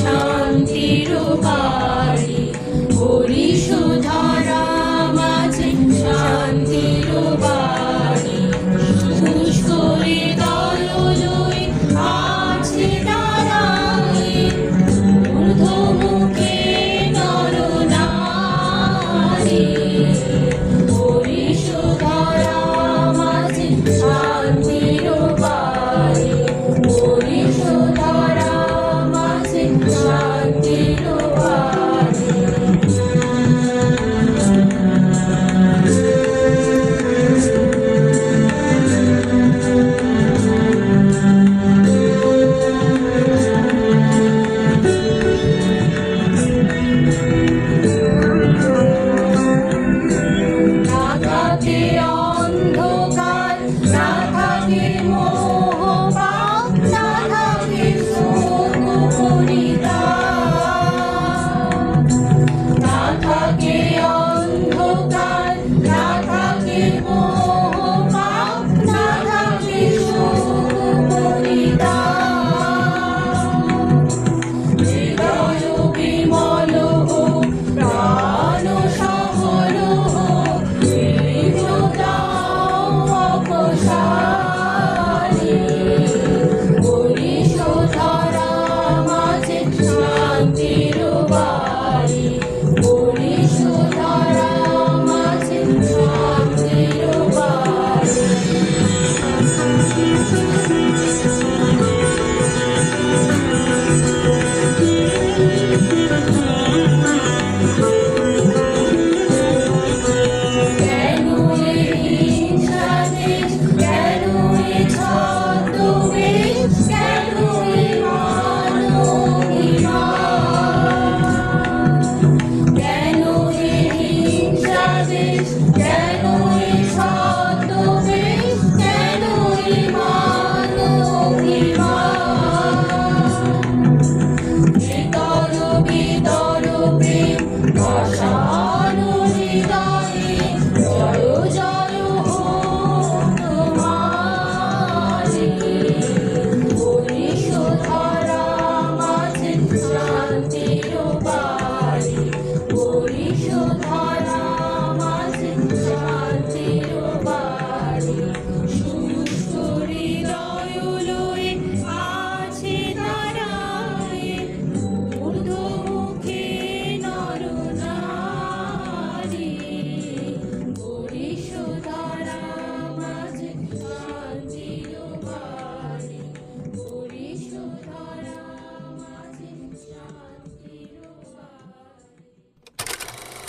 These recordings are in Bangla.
শান্তির শান্তির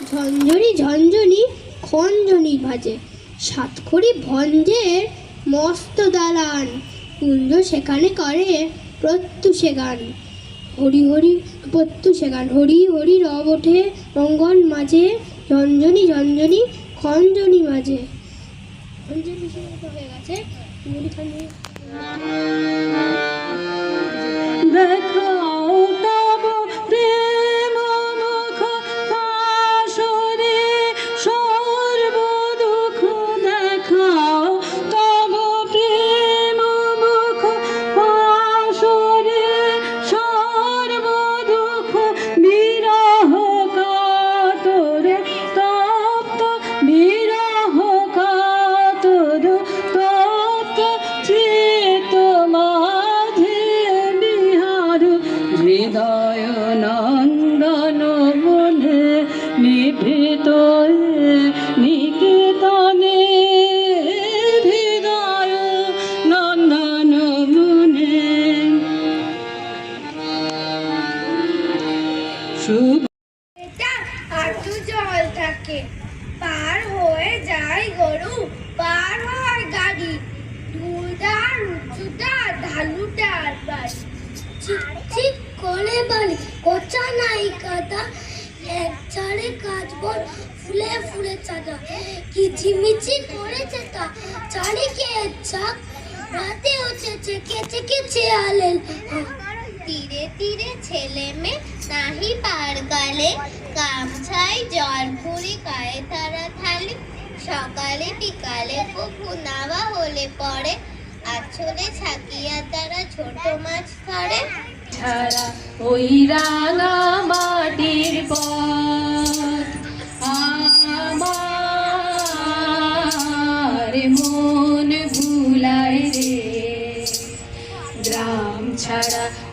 ঝঞ্ঝনি ঝঞ্ঝনি, খঞ্জনি বাজে সাতখড়ি ভঞ্জের মস্ত দালান, কুঞ্জ সেখানে করে প্রত্যুষে গান হরি হরি প্রত্যুষে গান হরি হরি রব ওঠে অঙ্গন মাঝে, ঝঞ্ঝনি ঝঞ্ঝনি, খঞ্জনি মাঝে। হয়ে গেছে। মুড়ি জল থাকে। পার হয়ে যায় গরু, পার হয় গাড়ি। চিক চিক করে বাড়ি কোচা নাই কাদা। এক চারে কাজ বল ফুলে ফুলে চাঁদা। কিচিমিচি করেছে তা চারিকে চাক রাতে উঠেছে কেচে কেচে আলেন তীরে তীরে ছেলে মেয়ে নাহি পার গালে। গামছায় জল ভরি গায়ে তারা থালি সকালে বিকালে কভু নাওয়া হলে পড়ে। আছরে ছাকিয়া তারা ছোট মাছ ধরে। ছাড়া ওই রাঙা মাটির পথ। আমার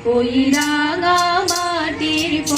పోయినాగా మాటిరిపో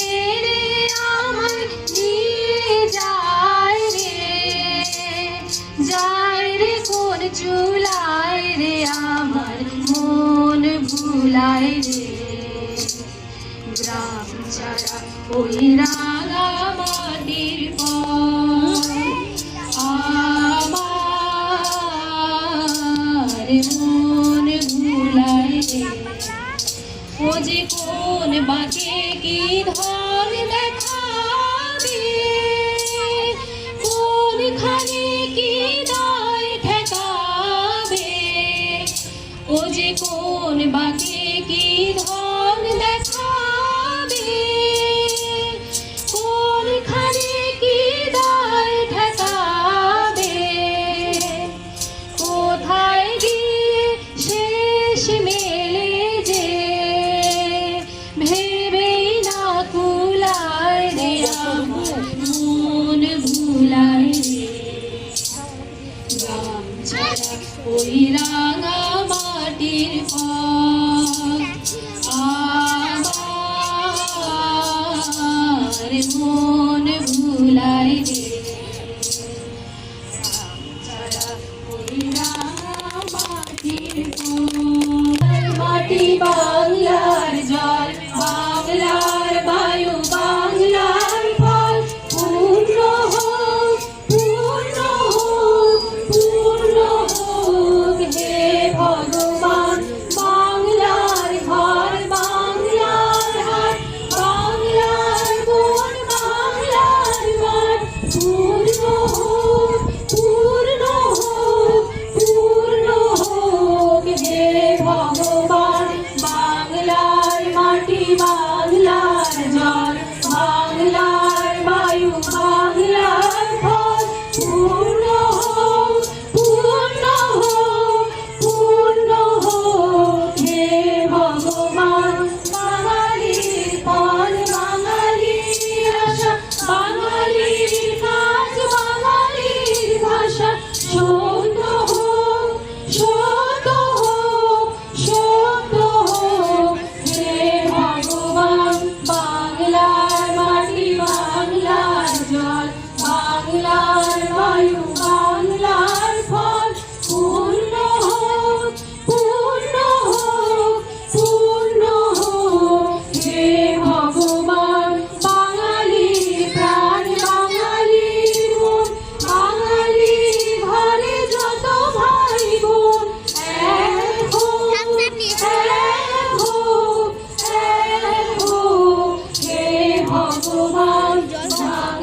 ছেড়ে আমায় নিয়ে যায় রে। যায় রে কোন চুলায় রে ওই রাম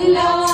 love.